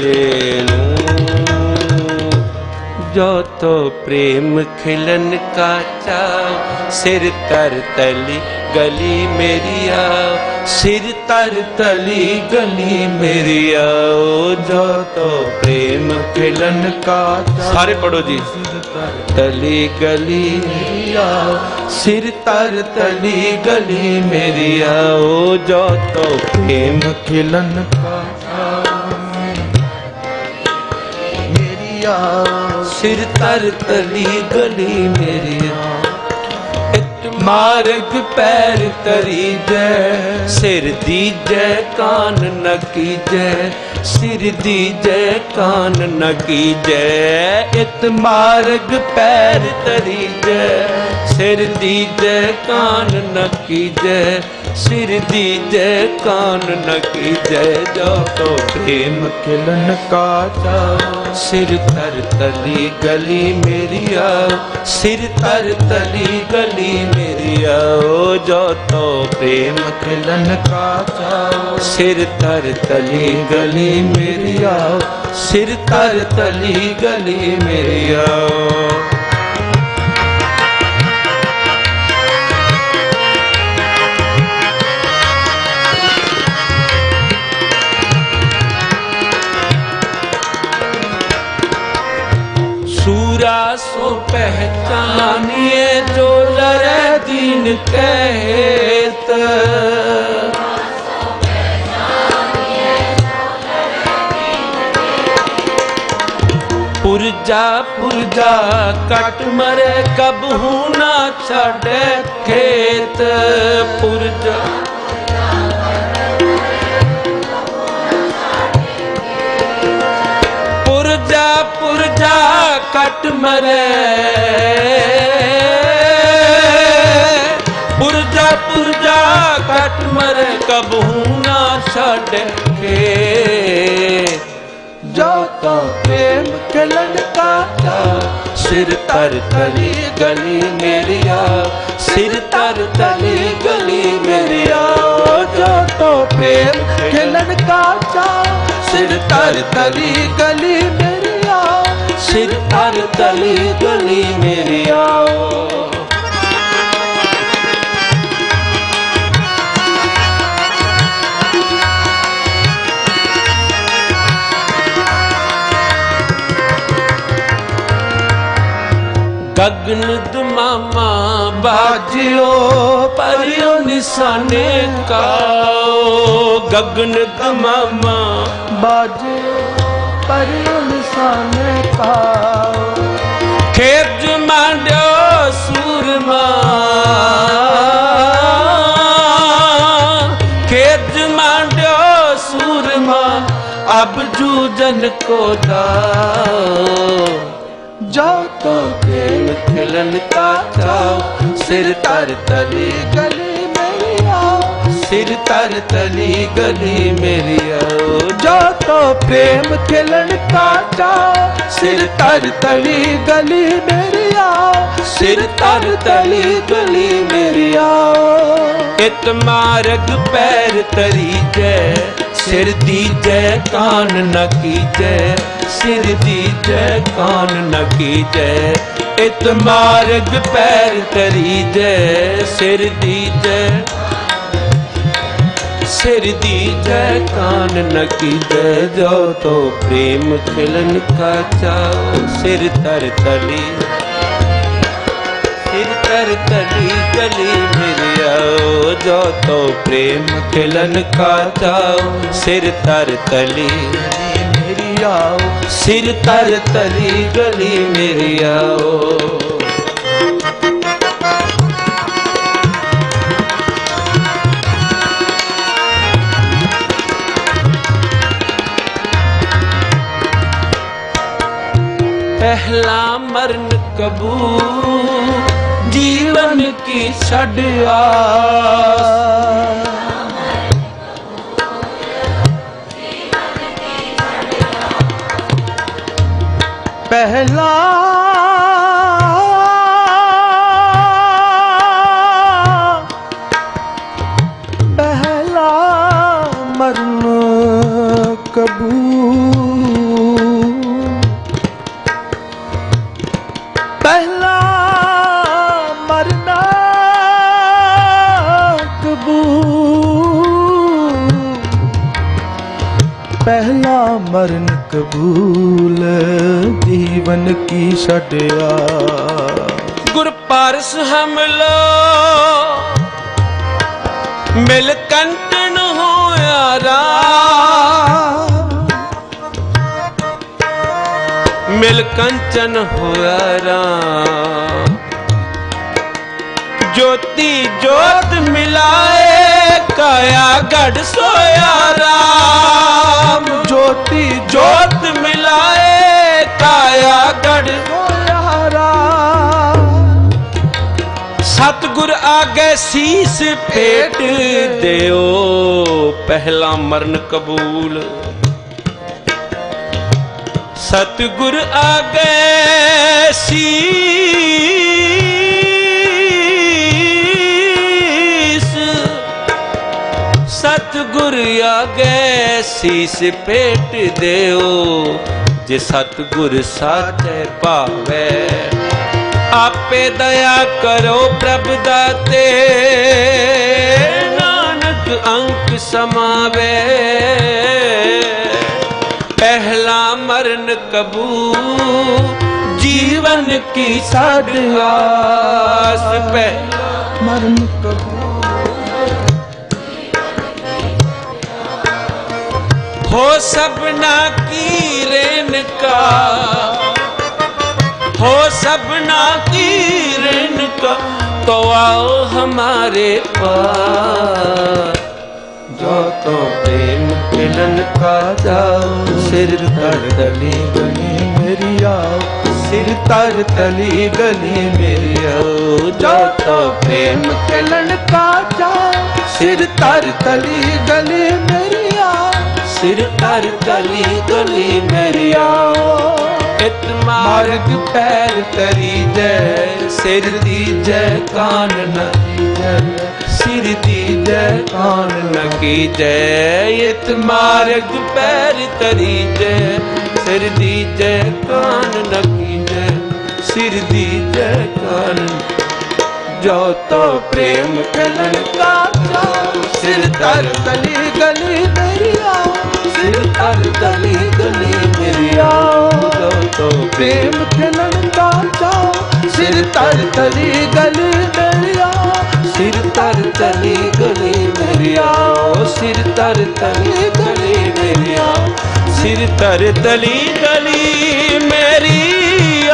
ਮੇਰੇ ਨੂੰ। ਜੋ ਤੋ ਪ੍ਰੇਮ ਖਿਲਨ ਕਾਚਾ, ਸਿਰ ਤਰ ਤਲੀ ਗਲੀ ਮੇਰੀਆ, ਸਿਰ ਤਰ ਤਲੀ ਗਲੀ ਮੇਰੀਆ। ਓ ਜੋ ਤੋ ਪ੍ਰੇਮ ਖਿਲਨ ਕਾਚਾ, ਸਾਰੇ ਪੜੋ ਜੀ। ਤਲੀ ਗਲੀ ਮੇਰੀਆ, ਸਿਰ ਤਰ ਤਲੀ ਗਲੀ ਮੇਰੀਆ। ਓ ਜੋ ਤੋ ਪ੍ਰੇਮ ਖਿਲਨ ਮੇਰੀਆ, ਸਿਰ ਤਰ ਤਲੀ ਗਲੀ ਮੇਰੀਆ। ਇਤ ਮਾਰਗ ਪੈਰ ਤਰੀ ਜੈ, ਸਿਰ ਦੀ ਜੈ ਕਾਨ ਨ ਕੀਜੈ, ਸਿਰ ਦੀ ਜੈ ਕਾਨ ਨ ਕੀਜੈ। ਇਤ ਮਾਰਗ ਪੈਰ ਤਰੀ ਜੈ, ਸਿਰ ਦੀ ਜੈ ਕਾਨ ਨ ਕੀਜੈ ਸਿਰ ਦੀ ਜੈ ਕਾਨ ਨ ਕੀਜੈ ਜੋ ਤੋ ਪ੍ਰੇਮ ਕਿਲਨ ਕਾਚਾ ਸਿਰ ਤਰ ਤਲੀ ਗਲੀ ਮੇਰੀਆ ਸਿਰ ਤਰ ਤਲੀ ਗਲੀ ਮੇਰੀਆ ਓ ਜੋ ਤੋ ਪ੍ਰੇਮ ਖਿਲਨ ਕਾਚਾ ਸਿਰ ਤਰ ਤਲੀ ਗਲੀ ਮੇਰੀਆ ਸਿਰ ਤਰ ਤਲੀ ਗਲੀ ਮੇਰੀਆ सूरा सो पहचानिए जो लरे दीन कहत पुरजा पुरजा कट मरे कब ना छड़े खेत पुरजा ਕਟ ਮਰੇ ਪੁਰਜਾ ਪੁਰਜਾ ਕਟ ਮਰੇ ਕਬਹੂ ਨਾ ਛੱਡ ਕੇ ਜੋ ਤੋ ਪ੍ਰੇਮ ਖਿਲਣ ਕਾ ਚਾਉ ਸਿਰ ਤਰ ਤਲੀ ਗਲੀ ਮੇਰੀਆ ਸਿਰ ਤਰ ਤਲੀ ਗਲੀ ਮੇਰੀਆ ਜੋ ਤੋ ਪ੍ਰੇਮ ਖਿਲਣ ਕਾ ਚਾਉ ਸਿਰ ਤਰ ਤਲੀ ਗਲੀ ਮੇਰੀਆ ਸਿਰ ਹਰ ਤਲੀ ਗਲੀ ਆਓ। ਗਗਨ ਦਮਾਮਾ ਬਾਜਿਓ, ਪਰਿਓ ਨਿਸ਼ਾਨੇ ਕਾਓ। ਗਗਨ ਦਮਾਮਾ ਬਾਜੇ ਪਰਿਓ ਨਿਸ਼ਾਨੇ ਕਾ ਖੇਤ ਮੰਡਿਓ ਸੂਰਮਾ। ਖੇਤ ਮੰਡਿਓ ਸੂਰਮਾ ਅਬ ਜੂਜਨ ਕੋ ਦਾਓ। ਜੋ ਤੋ ਪ੍ਰੇਮ ਖਿਲਨ ਕਾ ਚਾਉ ਸਿਰ ਤਰ ਤਲੀ ਸਿਰ ਤਰ ਤਲੀ ਗਲੀ ਮੇਰੀਆ ਜੋ ਤੋ ਪ੍ਰੇਮ ਖਿਲਣ ਕਾ ਚਾਉ ਸਿਰ ਤਰ ਤਲੀ ਗਲੀ ਮੇਰੀਆ ਸਿਰ ਤਰ ਤਲੀ ਗਲੀ ਮੇਰੀਆ ਇਤ ਮਾਰਗ ਪੈਰ ਤਰੀ ਜੈ, ਸਿਰ ਦੀਜੈ ਕਾਨ ਨ ਕੀਜੈ, ਸਿਰ ਦੀਜੈ ਕਾਨ ਨ ਕੀਜੈ। ਇਤ ਮਾਰਗ ਪੈਰ ਤਰੀ ਜੈ, ਸਿਰ ਦੀਜੈ ਸਿਰ ਦੀ ਜੈ ਕਾਨ ਨ ਕੀਜੈ, ਜੋ ਤੋ ਪ੍ਰੇਮ ਖਿਲਨ ਕਾ ਚਾਉ। ਸਿਰ ਤਰ ਤਲੀ, ਸਿਰ ਤਰ ਤਲੀ ਗਲੀ ਮੇਰਿਆ ਓ ਜੋ ਤੋ ਪ੍ਰੇਮ ਖਿਲਨ ਕਾ ਚਾਉ, ਸਿਰ ਤਰ ਤਲੀ ਮੇਰੀ ਆਓ ਸਿਰ ਤਰ ਤਲੀ ਗਲੀ ਮੇਰੀ ਆਓ ਲਾ ਮਰਨ ਕਬੂ ਜੀਵਨ ਕੀ ਛੱਡ ਪਹਿਲਾ ਪਹਿਲਾ ਮਰਨ ਪਹਿਲਾ ਮਰਨ ਕਬੂਲ, ਜੀਵਨ ਕੀ ਛੱਡਿਆ? ਗੁਰ ਪਾਰਸ ਹਮਲੋ, ਮਿਲ ਕੰਟਣ ਹੋਇਆ ਰਾ। ਮਿਲ ਕੰਚਨ ਹੋਇਆ ਰਾ। ਜੋਤੀ ਜੋਤ ਮਿਲਾਏ ਕਾਇਆ ਗੜ ਸੋਇਆ ਰਾਮ। ਜੋਤੀ ਜੋਤ ਮਿਲਾਏ ਕਾਇਆ ਗੜ ਸੋਇਆ ਰਾਮ। ਸਤਗੁਰ ਆਗੇ ਸੀਸ ਫੇਟ ਦਿਓ, ਪਹਿਲਾ ਮਰਨ ਕਬੂਲ। ਸਤਗੁਰ ਆਗੇ ਸੀਸ ਸਤਗੁਰ ਆਗੇ ਸੀਸ ਭੇਟ ਦਿਓ, ਜੇ ਸਤਗੁਰ ਸਾਚੈ ਭਾਵੈ। ਆਪੇ ਦਇਆ ਕਰੋ ਪ੍ਰਭ ਦਾਤੇ, ਨਾਨਕ ਅੰਕ ਸਮਾਵੇ। ਪਹਿਲਾ ਮਰਨ ਕਬੂ, ਜੀਵਨ ਕੀ ਸਾਡਾਸ ਪਹਿਲਾ ਮਰਨ ਕਬੂ हो सबना की रेन का हो सबना की रेन का तो आओ हमारे पास जो तो प्रेम मिलन का जाओ सिर तर तली गली मेरी आओ सिर तर तली गली मेरी आओ जो तो प्रेम मिलन का जाओ सिर तर तली गली मेरी आओ सिर कर कली गली मेरिया इत मार्ग पैर तरी जय सिर दी जय कान न सिर दी जय कान न की जय इत मार्ग पैर तरी जय सिर दी जय कान न की जय सिर दी जय कान जो तो प्रेम कलन का सिर तर गली गली दरिया ਆਓ ਸਿਰ ਤਰ ਤਲੀ ਗਲੀ ਮੇਰੀ ਆਓ ਜੋ ਤੋ ਪ੍ਰੇਮ ਖਿਲਣ ਦਾ ਸਿਰ ਤਰ ਤਲੀ ਗਲੀ ਮੇਰੀ ਆਓ ਸਿਰ ਤਰ ਤਲੀ ਗਲੀ ਮੇਰੀ ਆਓ ਸਿਰ ਤਰ ਤਲੀ ਗਲੀ ਮੇਰੀ ਆਓ ਸਿਰ ਤਰ ਤਲੀ ਗਲੀ ਮੇਰੀ